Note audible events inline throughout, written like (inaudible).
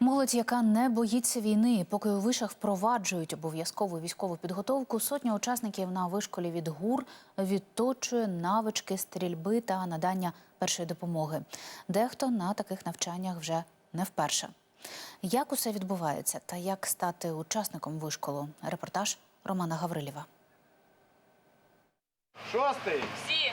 Молодь, яка не боїться війни, поки у вишах впроваджують обов'язкову військову підготовку, сотня учасників на вишколі від ГУР відточує навички стрільби та надання першої допомоги. Дехто на таких навчаннях вже не вперше. Як усе відбувається та як стати учасником вишколу? Репортаж Романа Гаврилєва. Шостий, Всі,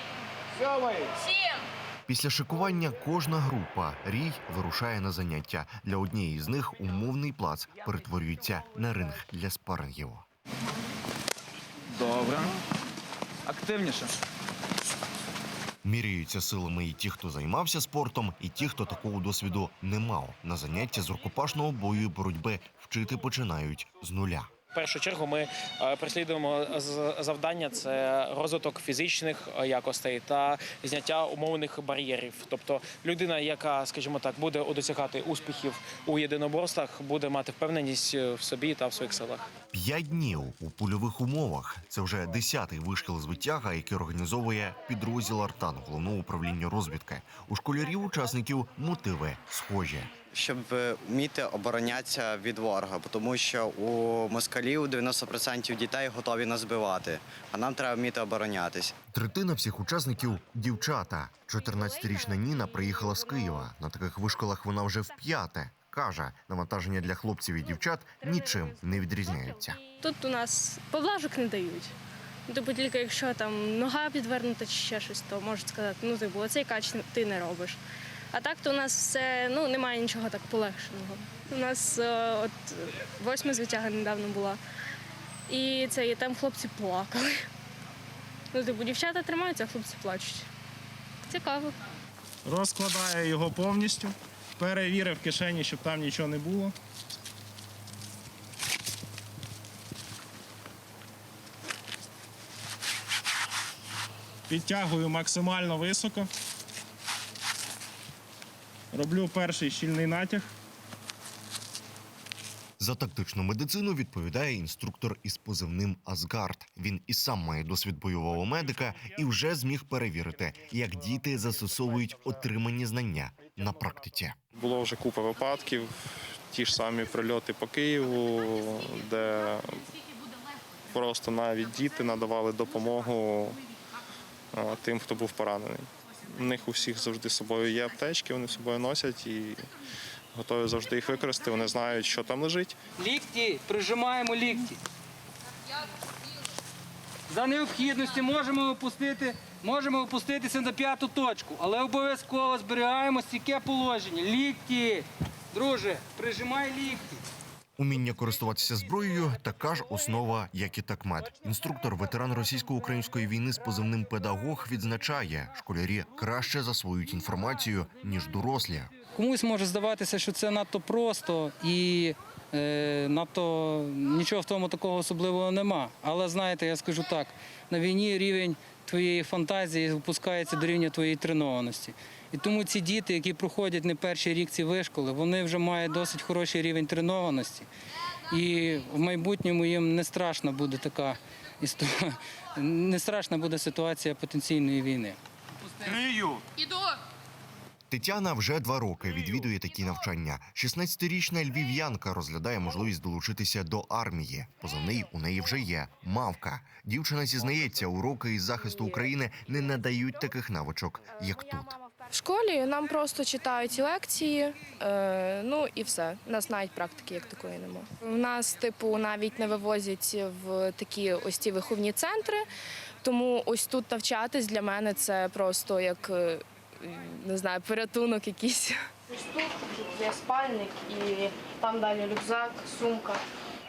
сьомий, сім. Після шикування кожна група рій вирушає на заняття. Для однієї з них умовний плац перетворюється на ринг для спарингів. Добре. Активніше. Міряються силами і ті, хто займався спортом, і ті, хто такого досвіду не мав. На заняття з рукопашного бою і боротьби вчити починають з нуля. Першу чергу ми прислідуємо переслідуємо завдання це розвиток фізичних е, якостей та зняття умовних бар'єрів. Тобто людина, яка, скажімо так, буде досягати успіхів у єдиноборствах, буде мати впевненість е, в собі та в своїх силах. П'ять днів у польових умовах. Це вже десятий вишкіл з витяга, який організовує підрозділ Артан головного управління розвідки. У школярів учасників мотиви схожі. щоб е, вміти оборонятися від ворога, тому що у москалів 90% дітей готові нас збивати, а нам треба вміти оборонятись. Третина всіх учасників дівчата. 14-річна Ніна приїхала з Києва. На таких вишколах вона вже вп'яте. Каже, навантаження для хлопців і дівчат нічим не відрізняються. Тут у нас поблажок не дають. Ну, Типу, тільки якщо там нога підвернута чи ще щось, то можуть сказати, ну типу, оцей кач ти не робиш. А так то у нас все ну немає нічого так полегшеного. У нас е, от восьма звитяга недавно була. І це і там хлопці плакали. Ну, типу, дівчата тримаються, а хлопці плачуть. Цікаво. розкладає його повністю, перевірив кишені, щоб там нічого не було. Підтягую максимально високо. Роблю перший щільний натяг. За тактичну медицину відповідає інструктор із позивним Асгард. Він і сам має досвід бойового медика і вже зміг перевірити, як діти застосовують отримані знання на практиці. Було вже купа випадків, ті ж самі прильоти по Києву, де просто навіть діти надавали допомогу тим, хто був поранений. У них у всіх завжди з собою є аптечки, вони з собою носять і готові завжди їх використати. Вони знають, що там лежить. Лікті, прижимаємо лікті. За необхідності можемо опустити, можемо опуститися на п'яту точку, але обов'язково зберігаємо стійке положення. Лікті. Друже, прижимай лікті. Уміння користуватися зброєю така ж основа, як і такмет. Інструктор, ветеран російсько-української війни з позивним педагог, відзначає, школярі краще засвоюють інформацію ніж дорослі. Комусь може здаватися, що це надто просто і е, надто нічого в тому такого особливого нема. Але знаєте, я скажу так: на війні рівень твоєї фантазії опускається до рівня твоєї тренованості. І тому ці діти, які проходять не перший рік ці вишколи, вони вже мають досить хороший рівень тренованості. І в майбутньому їм не страшна буде така історія, (laughs) не страшна буде ситуація потенційної війни. Іду. Тетяна вже два роки відвідує такі навчання. 16-річна львів'янка розглядає можливість долучитися до армії. Позивний у неї вже є мавка. Дівчина зізнається, уроки із захисту України не надають таких навичок, як тут. В школі нам просто читають лекції, е, ну і все. У нас навіть практики як такої нема. У нас, типу, навіть не вивозять в такі ось ці виховні центри. Тому ось тут навчатись для мене це просто як е, не знаю, порятунок якийсь. Ось тут є спальник і там далі рюкзак, сумка.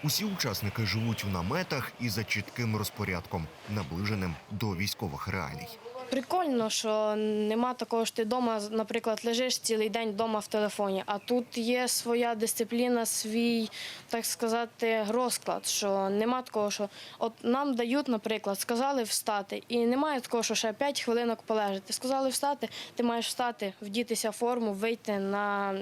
Усі учасники живуть у наметах і за чітким розпорядком, наближеним до військових реалій. Прикольно, що нема такого, що ти вдома, наприклад, лежиш цілий день вдома в телефоні, а тут є своя дисципліна, свій, так сказати, розклад. Що нема такого, що от нам дають, наприклад, сказали встати, і немає такого, що ще 5 хвилинок полежати. Сказали встати, ти маєш встати, вдітися в форму, вийти на,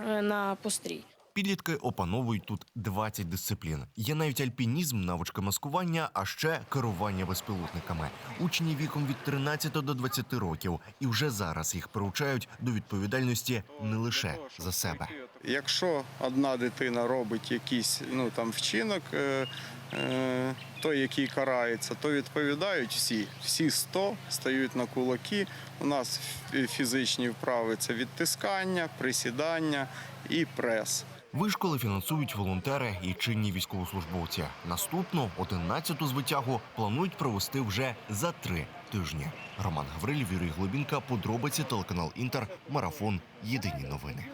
е, на пострій. Підлітки опановують тут 20 дисциплін. Є навіть альпінізм, навички маскування, а ще керування безпілотниками. Учні віком від 13 до 20 років, і вже зараз їх приучають до відповідальності не лише за себе. Якщо одна дитина робить якийсь ну, там, вчинок, е, е, той, який карається, то відповідають всі. Всі 100 стають на кулаки. У нас фізичні вправи це відтискання, присідання і прес. Вишколи фінансують волонтери і чинні військовослужбовці. Наступну 11-ту звитягу планують провести вже за три тижні. Роман Гаврилів, Юрій Глобінка, подробиці телеканал Інтер, марафон. Єдині новини.